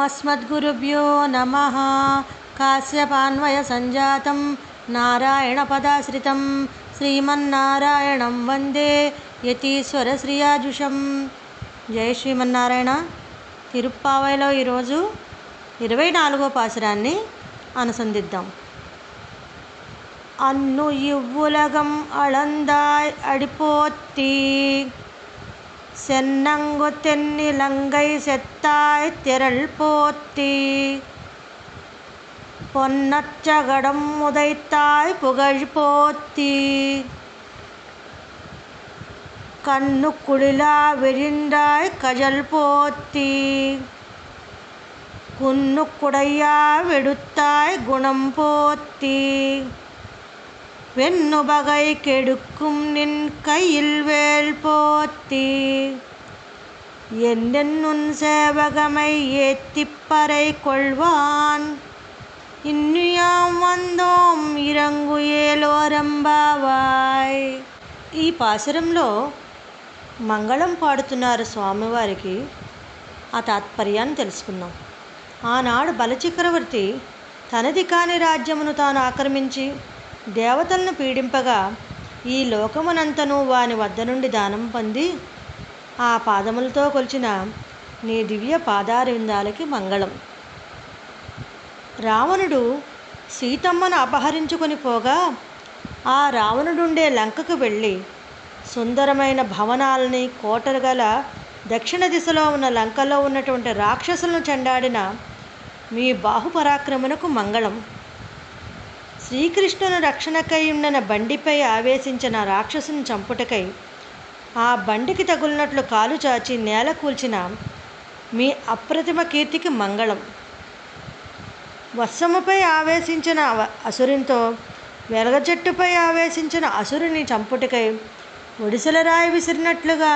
अस्मद्गुरुभ्यो नमः काश्यपान्वयसञ्जातं नारायणपदाश्रितं శ్రీమన్నారాయణం వందే యతీశ్వరశ్రియాజుషం జయ శ్రీమన్నారాయణ తిరుప్పావైలో ఈరోజు ఇరవై నాలుగో పాసురాన్ని అనుసంధిద్దాం అన్ను ఇవ్వులగం అళందాయ్ అడిపోత్తి சென்னங்கு தென்னிலங்கை செத்தாய் திரள் போத்தி பொன்னச்சகடம் உதைத்தாய் புகழ் போத்தி கண்ணு குளிலா விழிந்தாய் கஜல் போத்தி குன்னு குடையா வெடுத்தாய் குணம் போத்தி வெண்ணுபகை கெடுக்கும் நின் கையில் வேல் போத்தி என்னென்னுன் சேவகமை ஏத்திப்பறை கொள்வான் ఇన్నుయాం వందోం ఇరంగు ఏలోరంబావాయ్ ఈ పాసురంలో మంగళం పాడుతున్నారు స్వామివారికి ఆ తాత్పర్యాన్ని తెలుసుకుందాం ఆనాడు బలచక్రవర్తి తనది కాని రాజ్యమును తాను ఆక్రమించి దేవతలను పీడింపగా ఈ లోకమునంతను వాని వద్ద నుండి దానం పొంది ఆ పాదములతో కొలిచిన నీ దివ్య పాదారవిందాలకి మంగళం. రావణుడు సీతమ్మను అపహరించుకొని పోగా ఆ రావణుడుండే లంకకు వెళ్ళి సుందరమైన భవనాలని కోటలు గల దక్షిణ దిశలో ఉన్న లంకలో ఉన్నటువంటి రాక్షసులను చెండాడిన మీ బాహుపరాక్రమణకు మంగళం. శ్రీకృష్ణుని రక్షణకై ఉన్న బండిపై ఆవేశించిన రాక్షసుని చంపుటకై ఆ బండికి తగులినట్లు కాలు చాచి నేల కూల్చిన మీ అప్రతిమ కీర్తికి మంగళం. వర్షముపై ఆవేశించిన అసురునితో వెలగజెట్టుపై ఆవేశించిన అసురుని చంపుటకై ఒడిసెల రాయి విసిరినట్లుగా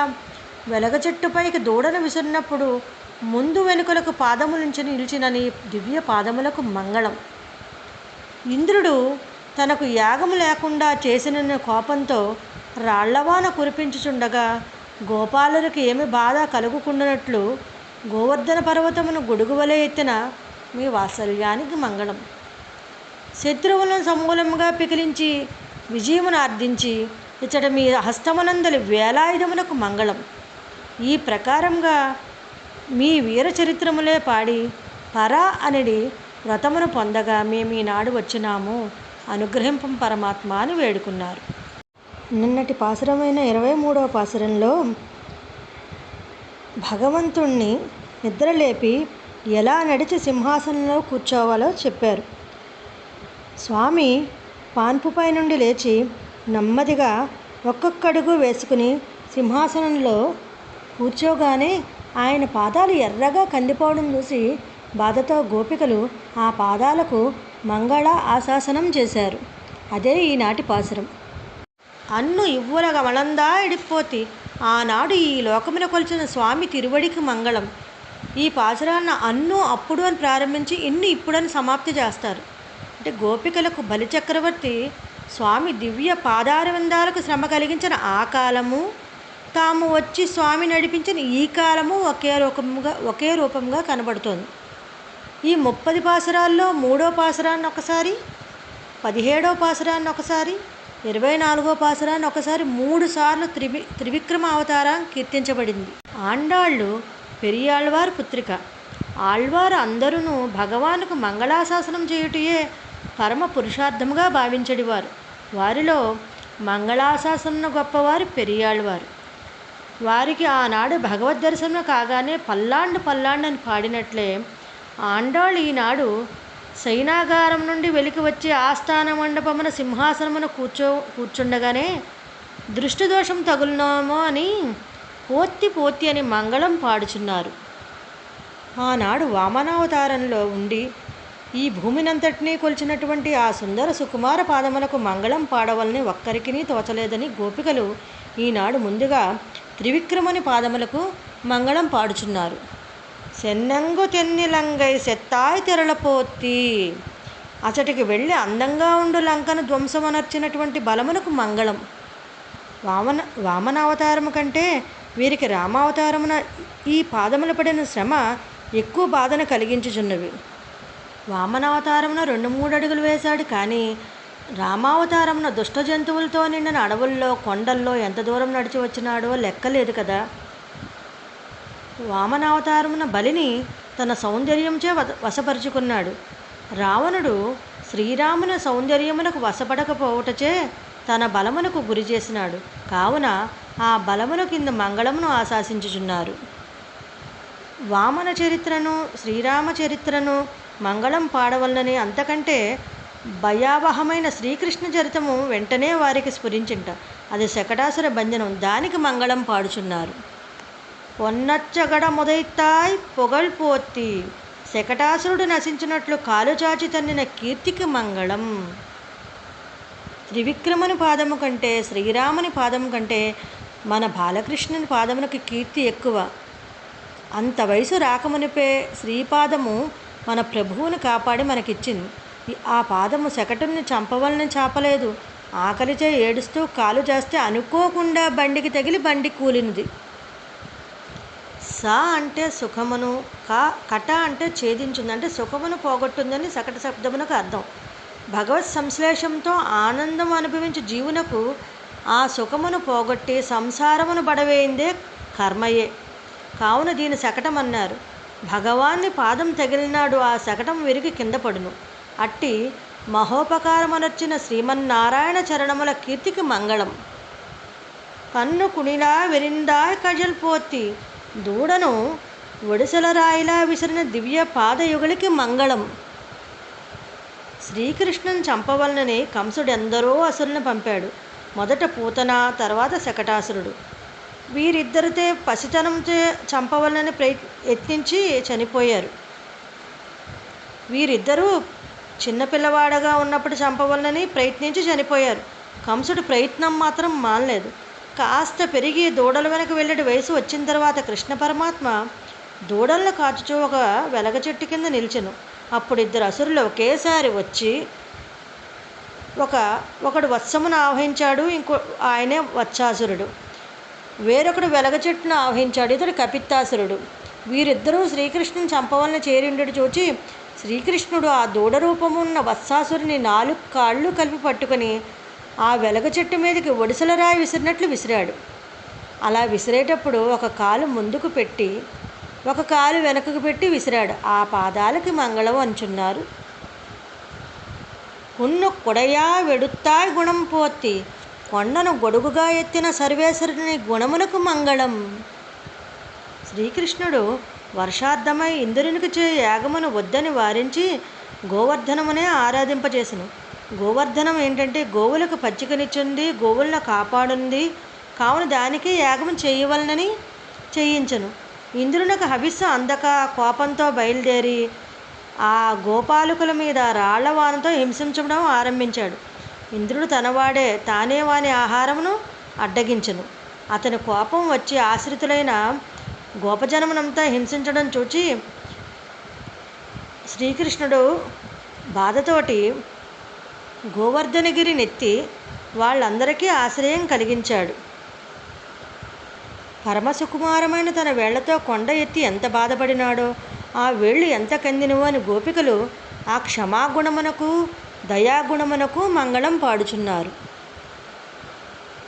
వెలగ చెట్టుపైకి దూడను విసిరినప్పుడు ముందు వెనుకలకు పాదములుంచి నిలిచిన నీ దివ్య పాదములకు మంగళం. ఇంద్రుడు తనకు యాగము లేకుండా చేసిన కోపంతో రాళ్ళవాన కురిపించుచుండగా గోపాలునికి ఏమి బాధ కలుగుకుండానట్లు గోవర్ధన పర్వతమును గొడుగువలే ఎత్తిన మీ వాత్సల్యానికి మంగళం. శత్రువులను సమూలముగా పికిలించి విజయమును ఆర్థించి ఇచ్చట మీ హస్తమునందలి వేలాయుధమునకు మంగళం. ఈ ప్రకారంగా మీ వీర చరిత్రములే పాడి పరా అనేది వ్రతమును పొందగా మేము ఈనాడు వచ్చినాము. అనుగ్రహింపం పరమాత్మ అని వేడుకున్నారు. నిన్నటి పాసురమైన ఇరవై మూడవ పాసురంలో భగవంతుణ్ణి నిద్రలేపి ఎలా నడిచి సింహాసనంలో కూర్చోవాలో చెప్పారు. స్వామి పాన్పుపై నుండి లేచి నెమ్మదిగా ఒక్కొక్కడుగు వేసుకుని సింహాసనంలో కూర్చోగానే ఆయన పాదాలు ఎర్రగా కందిపోవడం చూసి బాధతో గోపికలు ఆ పాదాలకు మంగళ ఆశాసనం చేశారు. అదే ఈనాటి పాసురం అన్ను ఇవ్వుల మనందా ఎడిపోతి ఆనాడు ఈ లోకమున కొలిచిన స్వామి తిరువడికి మంగళం. ఈ పాసురాన్ని అన్ను అప్పుడు అని ప్రారంభించి ఇన్ను ఇప్పుడని సమాప్తి చేస్తారు. అంటే గోపికలకు బలిచక్రవర్తి స్వామి దివ్య పాదారవిందాలకు శ్రమ కలిగించిన ఆ కాలము తాము వచ్చి స్వామి నడిపించిన ఈ కాలము ఒకే రూపంగా ఒకే రూపంగా కనబడుతోంది. ఈ ముప్పది పాసురాల్లో మూడో పాసురాన్ని ఒకసారి పదిహేడో పాసురాన్ని ఒకసారి ఇరవై నాలుగో పాసురాన్ని ఒకసారి మూడు సార్లు త్రివి త్రివిక్రమ అవతారం కీర్తించబడింది. ఆండాళ్ళు పెరియాళ్వారు పుత్రిక. ఆళ్వారు అందరూ భగవానుకు మంగళాశాసనం చేయుటయే పరమ పురుషార్థముగా భావించడివారు. వారిలో మంగళాశాసనం గొప్పవారు పెరియాళ్ళవారు వారికి ఆనాడు భగవద్ దర్శనం కాగానే పల్లాండు పల్లాండు అని పాడినట్లే ఆండాళ్ళు ఈనాడు సైనాగారం నుండి వెలికి వచ్చి ఆస్థాన మండపమున సింహాసనమున కూర్చో కూర్చుండగానే దృష్టి దోషం తగులునామో అని పోత్తి పోత్తి అని మంగళం పాడుచున్నారు. ఆనాడు వామనావతారంలో ఉండి ఈ భూమినంతటినీ కొలిచినటువంటి ఆ సుందర సుకుమార పాదములకు మంగళం పాడవలని ఒక్కరికి తోచలేదని గోపికలు ఈనాడు ముందుగా త్రివిక్రముని పాదములకు మంగళం పాడుచున్నారు. సెన్నంగు తెన్నిలంగై సెత్తాయి తెరలపోత్తి అచటికి వెళ్ళి అందంగా ఉండు లంకను ధ్వంసమనర్చినటువంటి బలమునకు మంగళం. వామన వామనావతారము కంటే వీరికి రామావతారమున ఈ పాదముల పడిన శ్రమ ఎక్కువ బాధను కలిగించుచున్నవి. వామనావతారమున రెండు మూడు అడుగులు వేశాడు కానీ రామావతారమున దుష్ట జంతువులతో నిండిన అడవుల్లో కొండల్లో ఎంత దూరం నడిచి వచ్చినాడో లెక్కలేదు కదా. వామనావతారమున బలిని తన సౌందర్యంచే వశపరుచుకున్నాడు. రావణుడు శ్రీరాముని సౌందర్యమునకు వశపడకపోవటచే తన బలమునకు గురి చేసినాడు. కావున ఆ బలమున కింద మంగళమును ఆశాసించుచున్నారు. వామన చరిత్రను శ్రీరామ చరిత్రను మంగళం పాడవలనని అంతకంటే భయావహమైన శ్రీకృష్ణ చరితము వెంటనే వారికి స్ఫురించింట. అది శకటాసుర భంజనం. దానికి మంగళం పాడుచున్నారు. పొన్నచ్చగడ మొదైతాయ్ పొగల్ పోత్తి. శకటాసురుడు నశించినట్లు కాలు చాచి తన్నిన కీర్తికి మంగళం. త్రివిక్రముని పాదము కంటే శ్రీరాముని పాదము కంటే మన బాలకృష్ణుని పాదమునకు కీర్తి ఎక్కువ. అంత వయసు రాకమునిపే శ్రీపాదము మన ప్రభువుని కాపాడి మనకిచ్చింది ఆ పాదము శకటుని చంపవలని చాపలేదు. ఆకలిచే ఏడుస్తూ కాలు చేస్తే అనుకోకుండా బండికి తగిలి బండి కూలినది. స అంటే సుఖమును క కట అంటే ఛేదించింది. అంటే సుఖమును పోగొట్టుందని సకట శబ్దమునకు అర్థం. భగవత్ సంశ్లేషంతో ఆనందం అనుభవించి జీవునకు ఆ సుఖమును పోగొట్టి సంసారమును బడవేయిందే కర్మయే. కావున దీని శకటం అన్నారు భగవాన్ని పాదం తగిలినాడు ఆ శకటం విరిగి కింద పడును. అట్టి మహోపకారమనొచ్చిన శ్రీమన్నారాయణ చరణముల కీర్తికి మంగళం. కన్ను కుణిలా వెరిందా కజల్ పోతి దూడను ఒడిసెల రాయిలా విసిరిన దివ్య పాదయుగలికి మంగళం. శ్రీకృష్ణుని చంపవలనని కంసుడు ఎందరో అసురులను పంపాడు. మొదట పూతన తర్వాత శకటాసురుడు. వీరిద్దరితే పసితనంతో చంపవలనని ప్రయత్ యత్నించి చనిపోయారు. వీరిద్దరూ చిన్నపిల్లవాడగా ఉన్నప్పుడు చంపవలనని ప్రయత్నించి చనిపోయారు. కంసుడి ప్రయత్నం మాత్రం మానలేదు. కాస్త పెరిగి దూడల వెనక వెళ్ళటి వయసు వచ్చిన తర్వాత కృష్ణ పరమాత్మ దూడలను కాచుచూ ఒక వెలగ చెట్టు కింద నిలిచెను. అప్పుడు ఇద్దరు అసురులు ఒకేసారి వచ్చి ఒక ఒకడు వత్సమును ఆవహించాడు ఇంకో ఆయనే వత్సాసురుడు. వేరొకడు వెలగ చెట్టును ఆవహించాడు ఇతడు కపిత్తాసురుడు. వీరిద్దరూ శ్రీకృష్ణుని చంపవలన చేరిండు చూచి శ్రీకృష్ణుడు ఆ దూడ రూపమున్న వత్సాసురుని నాలుగు కాళ్ళు కలిపి పట్టుకొని ఆ వెలగ చెట్టు మీదకి ఒడిసెల రాయి విసిరినట్లు విసిరాడు. అలా విసిరేటప్పుడు ఒక కాలు ముందుకు పెట్టి ఒక కాలు వెనకకు పెట్టి విసిరాడు. ఆ పాదాలకి మంగళం అంచున్నారు. కున్ను కొడయా వెడుత్తాయ్ గుణం పోతి కొండను గొడుగుగా ఎత్తిన సర్వేశ్వరుని గుణమునకు మంగళం. శ్రీకృష్ణుడు వర్షార్థమై ఇంద్రునికి చే యాగమును వద్దని వారించి గోవర్ధనమునే ఆరాధింపజేసను. గోవర్ధనం ఏంటంటే గోవులకు పచ్చికనిచ్చుంది గోవులను కాపాడుంది. కావున దానికి యాగం చేయవలనని చేయించను. ఇంద్రునికి హవిస్సు అందక కోపంతో బయలుదేరి ఆ గోపాలకుల మీద రాళ్ళవానతో హింసించడం ఆరంభించాడు. ఇంద్రుడు తనవాడే తానే వాని ఆహారమును అడ్డగించను. అతని కోపం వచ్చి ఆశ్రితులైన గోపజనమునంతా హింసించడం చూచి శ్రీకృష్ణుడు బాధతోటి గోవర్ధనగిరి నెత్తి వాళ్ళందరికీ ఆశ్రయం కలిగించాడు. పరమసుకుమారమైన తన వేళ్ళతో కొండ ఎత్తి ఎంత బాధపడినాడో ఆ వేళ్ళు ఎంత కందినవో అని గోపికలు ఆ క్షమాగుణమునకు దయాగుణమునకు మంగళం పాడుచున్నారు.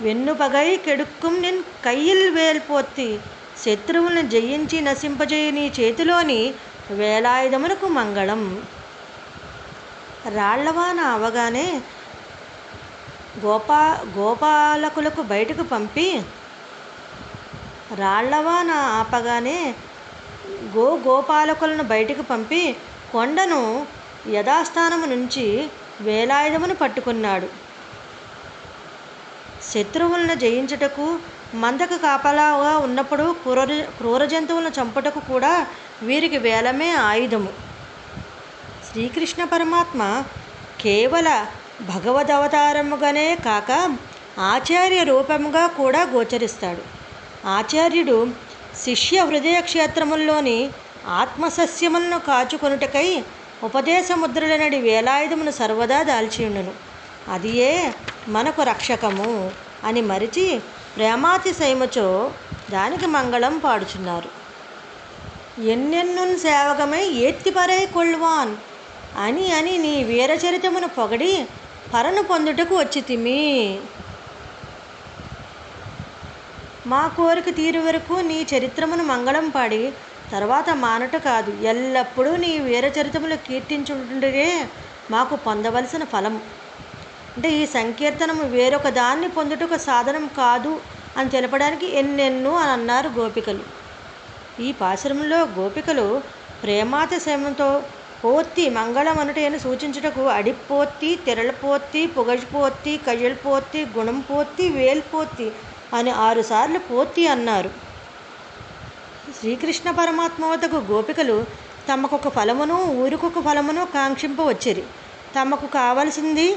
వెన్నుపగై కెడుక్కుం నిన్ కయ్యిల్ వేల్పోత్తి శత్రువులను జయించి నశింపజేయ నీ చేతిలోని వేలాయుధమునకు మంగళం. రాళ్ళవాన అవగానే గోపా గోపాలకులకు బయటకు పంపి రాళ్ళవాన ఆపగానే గో గోపాలకులను బయటకు పంపి కొండను యథాస్థానము నుంచి వేలాయుధమును పట్టుకున్నాడు. శత్రువులను జయించుటకు మందకు కాపలాగా ఉన్నప్పుడు క్రూర క్రూర జంతువులను చంపుటకు కూడా వీరికి వేలమే ఆయుధము. శ్రీకృష్ణ పరమాత్మ కేవల భగవదవతారముగానే కాక ఆచార్య రూపముగా కూడా గోచరిస్తాడు. ఆచార్యుడు శిష్య హృదయ క్షేత్రముల్లోని ఆత్మసస్యములను కాచుకొనుటకై ఉపదేశముద్రలనడి వేలాయుధమును సర్వదా దాల్చియుండును. ఏ మనకు రక్షకము అని మరిచి ప్రేమాతిశయముచో దానికి మంగళం పాడుచున్నారు. ఎన్నెన్నున్ సేవకమై ఏత్తిపరై కొల్వాన్ అని అని నీ వీరచరితమును పొగడి పరను పొందుటకు వచ్చి తిమి మా కోరిక తీరు వరకు నీ చరిత్రమును మంగళం పాడి తర్వాత మానట కాదు. ఎల్లప్పుడూ నీ వీరచరితములు కీర్తించుంటుండగే మాకు పొందవలసిన ఫలం. అంటే ఈ సంకీర్తనము వేరొక దాన్ని పొందుటకు సాధనం కాదు అని తెలపడానికి ఎన్నెన్నో అని అన్నారు గోపికలు. ఈ పాశ్రమంలో గోపికలు ప్రేమాతిశయంతో పోత్తి మంగళమనుటని సూచించుటకు అడిపోత్తి తెరళపోత్తి పొగజిపోత్తి కయ్యల్పోత్తి గుణం పోత్తి వేల్పోత్తి అని ఆరుసార్లు పోత్తి అన్నారు. శ్రీకృష్ణ పరమాత్మ వద్దకు గోపికలు తమకొక ఫలమును ఊరికొక ఫలమును కాంక్షింపవచ్చిరి. తమకు కావలసింది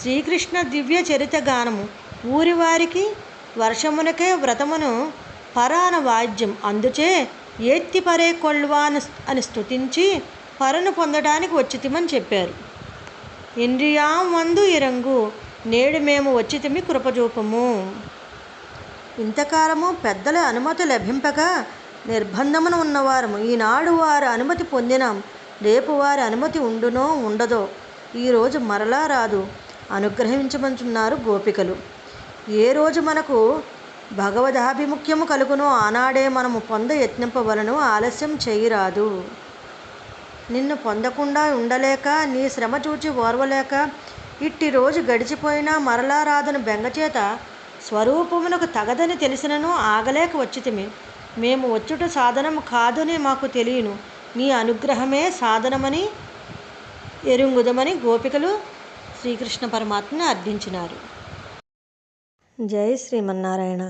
శ్రీకృష్ణ దివ్య చరిత గానము. ఊరి వారికి వర్షమునకే వ్రతమును పరాన వాద్యం అందుచే ఏత్తి పరే కొల్వాను అని స్తుతించి పరను పొందడానికి వచ్చితిమని చెప్పారు. ఇండియా మందు ఇరంగు నేడు మేము వచ్చితిమి కృపజూపము. ఇంతకాలము పెద్దల అనుమతి లభింపక నిర్బంధమున ఉన్నవారము. ఈనాడు వారి అనుమతి పొందినాం. రేపు వారి అనుమతి ఉండునో ఉండదో ఈరోజు మరలా రాదు. అనుగ్రహించమంటున్నారు గోపికలు. ఏ రోజు మనకు భగవదాభిముఖ్యము కలుగునో ఆనాడే మనము పొంద యత్నింపవలను ఆలస్యం చేయరాదు. నిన్ను పొందకుండా ఉండలేక నీ శ్రమ చూచి ఓర్వలేక ఇట్టి రోజు గడిచిపోయినా మరలా రాదని బెంగచేత స్వరూపమునకు తగదని తెలిసినను ఆగలేక వచ్చితిమి. మేము వచ్చుట సాధనము కాదని మాకు తెలియను. నీ అనుగ్రహమే సాధనమని ఎరుంగుదమని గోపికలు శ్రీకృష్ణ పరమాత్మని అర్థించినారు జై శ్రీమన్నారాయణ.